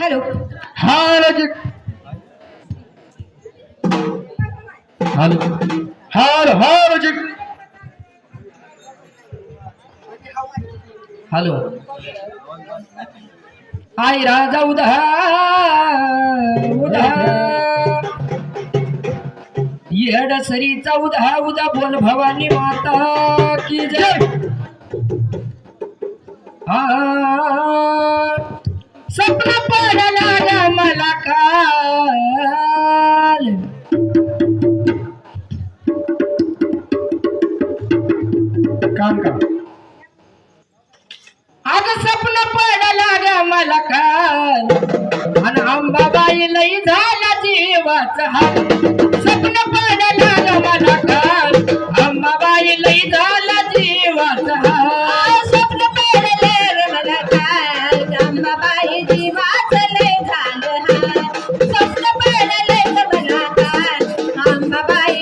Hello. हा hello. Hello हार जिक हॅलो. आई राजा उदा उदा येड सरीचा उदा उदा बोल भवानी माता की जय. हा गेला काल. काम काम आज स्वप्न पडला ग मला काल. आणि अंबाबाई लई झाला जीवाचा हाल. स्वप्न पडला ग मला काल. अंबाबाई लई झाला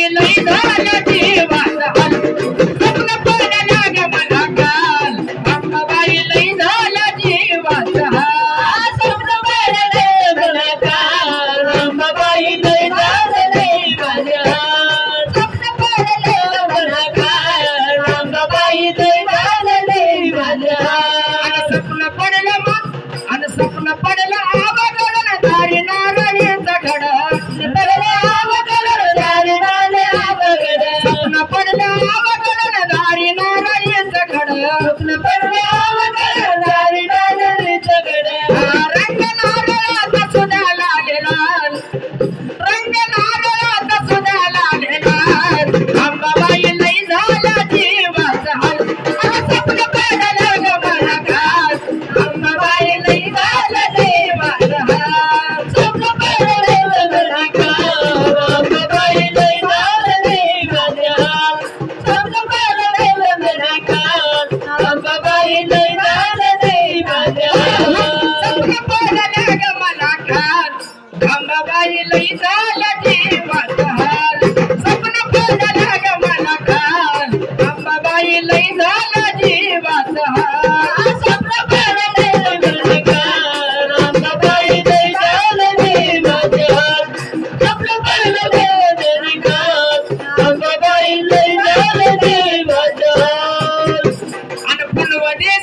ನೀನು ಇದರ ಜೀವ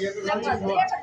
也是这个